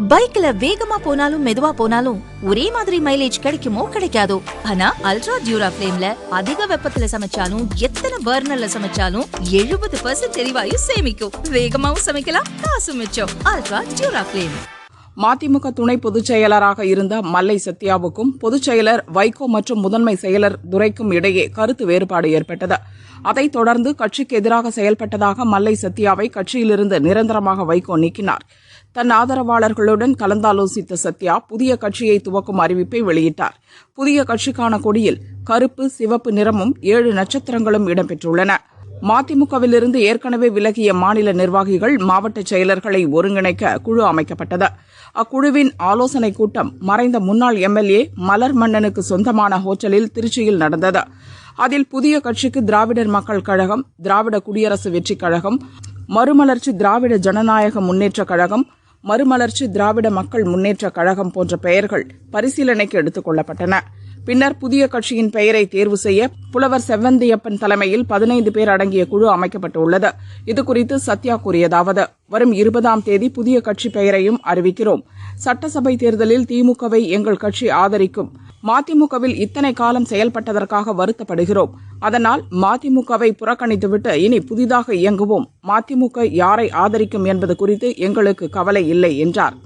பைக்ல வேகமா போனாலும் மெதுவா போனாலும் ஒரே மாதிரி மைலேஜ் கிடைக்குமோ கிடைக்காதோ? ஆனா அல்ட்ரா டியூரா ஃபிளேம்ல அதிக வெப்பத்துல சமைச்சாலும் எத்தனை பர்னர்ல சமைச்சாலும் எழுபது பர்சன்ட் எரிவாயு சேமிக்கும். வேகமாவும் சமைக்கலாம் காசு மிச்சம். அல்ட்ரா டியூரா ஃபிளேம் மதிமுக துணை பொதுச் செயலராக இருந்த மல்லை சத்யாவுக்கும் பொதுச் செயலர் வைகோ மற்றும் முதன்மை செயலர் துரைக்கும் இடையே கருத்து வேறுபாடு ஏற்பட்டது. அதைத் தொடர்ந்து கட்சிக்கு எதிராக செயல்பட்டதாக மல்லை சத்யாவை கட்சியிலிருந்து நிரந்தரமாக வைகோ நீக்கினார். தன் ஆதரவாளர்களுடன் கலந்தாலோசித்த சத்யா புதிய கட்சியை துவக்கும் அறிவிப்பை வெளியிட்டார். புதிய கட்சிக்கான கொடியில் கருப்பு சிவப்பு நிறமும் ஏழு நட்சத்திரங்களும் இடம்பெற்றுள்ளன. மதிமுகவிலிருந்து ஏற்கனவே விலகிய மாநில நிர்வாகிகள் மாவட்ட செயலர்களை ஒருங்கிணைக்க குழு அமைக்கப்பட்டது. அக்குழுவின் ஆலோசனைக் கூட்டம் மறைந்த முன்னாள் எம்எல்ஏ மலர் மன்னனுக்கு சொந்தமான ஹோட்டலில் திருச்சியில் நடந்தது. அதில் புதிய கட்சிக்கு திராவிடர் மக்கள் கழகம் திராவிட குடியரசு வெற்றிக் கழகம் மறுமலர்ச்சி திராவிட ஜனநாயக முன்னேற்றக் கழகம் மறுமலர்ச்சி திராவிட மக்கள் முன்னேற்றக் கழகம் போன்ற பெயர்கள் பரிசீலனைக்கு எடுத்துக் கொள்ளப்பட்டன. பின்னர் புதிய கட்சியின் பெயரை தேர்வு செய்ய புலவர் செவ்வந்தியப்பன் தலைமையில் பதினைந்து பேர் அடங்கிய குழு அமைக்கப்பட்டுள்ளது. இதுகுறித்து சத்யா கூறியதாவது வரும் இருபதாம் தேதி புதிய கட்சி பெயரையும் அறிவிக்கிறோம். சட்டசபை தேர்தலில் திமுகவை எங்கள் கட்சி ஆதரிக்கும். மதிமுகவில் இத்தனை காலம் செயல்பட்டதற்காக வருத்தப்படுகிறோம். அதனால் மதிமுகவை புறக்கணித்துவிட்டு இனி புதிதாக இயங்குவோம். மதிமுக யாரை ஆதரிக்கும் என்பது குறித்து எங்களுக்கு கவலை இல்லை என்றார்.